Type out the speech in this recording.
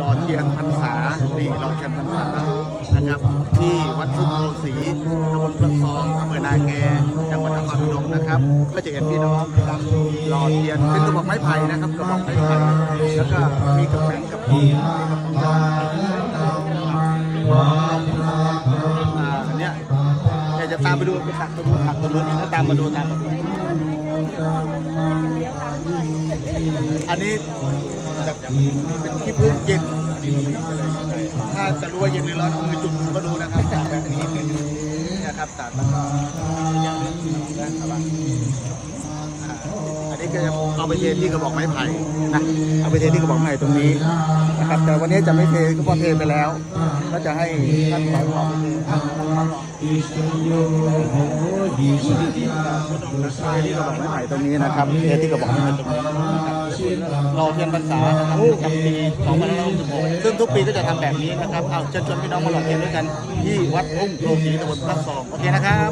รอเทียนพรรษานี่รอเทียนพรรษานะครับ ที่วัดทุ่งโพสีตำบลพระทองอำเภอนาแกจังหวัดนครพนมนะครับ ก็จะเห็นพี่น้องนะครับรอเทียนเป็นกระบอกไม้ไผ่นะครับกระบอกไม้ไผ่แล้วก็มีกระแป้งกับพีอ่าอันเนี้ยอยากจะตามไปดูไปตักตรงนู้นตักตรงนู้นแล้วตามมาดูตามมาดูอันนี้ จะเป็นที่พื้นเย็นถ้าจะรู้ว่าเย็นหรือร้อนเอามือจุ่มก็ดูนะครับตากแบบนี้นะครับตากแล้วก็นะครับอ่าอันนี้ก็จะเอาไปเทที่กระบอกไม้ไผ่นะเอาไปเทที่กระบอกไม้ไผ่ตรงนี้นะครับแต่วันนี้จะไม่เทก็เพราะเทไปแล้ว ก็จะให้ท่านสอนขอไปเทที่กระบอกไม้ไผ่ตรงนี้นะครับเทที่กระบอกไม้ไผ่ตรงนี้ นะครับรอเทียนพรรษานะครับประจำปี2566ซึ่งทุกปีก็จะทำแบบนี้นะครับเอาเชิญชวนพี่น้องมาหล่อเทียนด้วยกันที่วัดทุ่งโพสีตำบลพระทองโอเคนะครับ